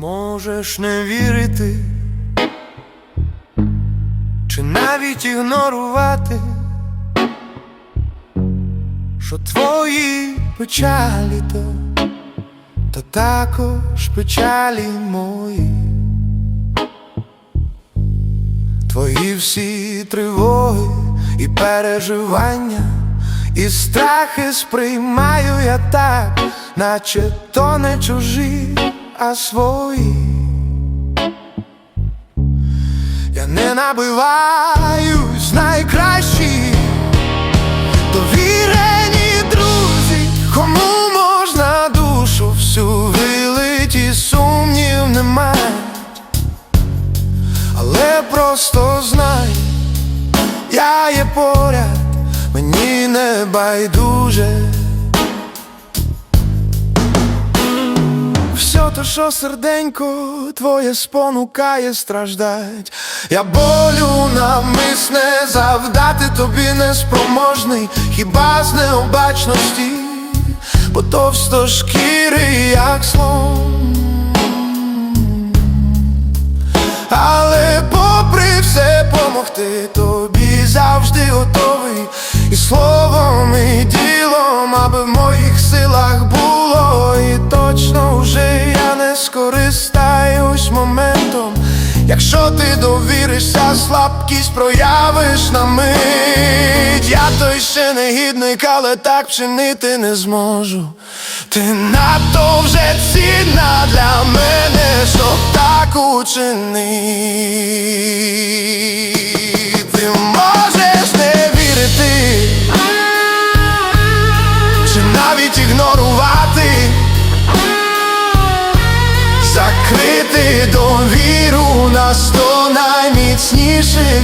можеш не вірити, чи навіть ігнорувати, що твої печалі то, то також печалі мої. Твої всі тривоги і переживання, і страхи сприймаю я так, наче то не чужі, а свої. Я не набиваюсь найкращі, довірені друзі, кому можна душу всю вилить і сумнів немає. Але просто знай, я є поряд, мені не байдуже. Все то, що серденько твоє спонукає страждать. Я болю навмисне завдати тобі неспроможний, хіба з необачності, бо товсто шкіри, як слон. Але попри все помогти тобі завжди готовий і словом, і ділом, скористаюсь моментом. Якщо ти довіришся, слабкість проявиш на мить. Я той ще негідник, але так вчинити не зможу. Ти надто вже цінна для мене, щоб так учинити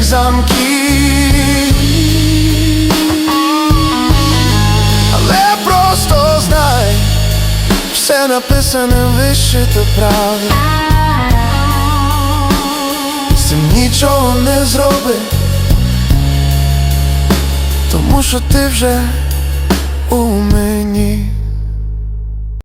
замків. Але просто знай, все написане вишито правда З цим нічого не зробиш Тому що ти вже у мені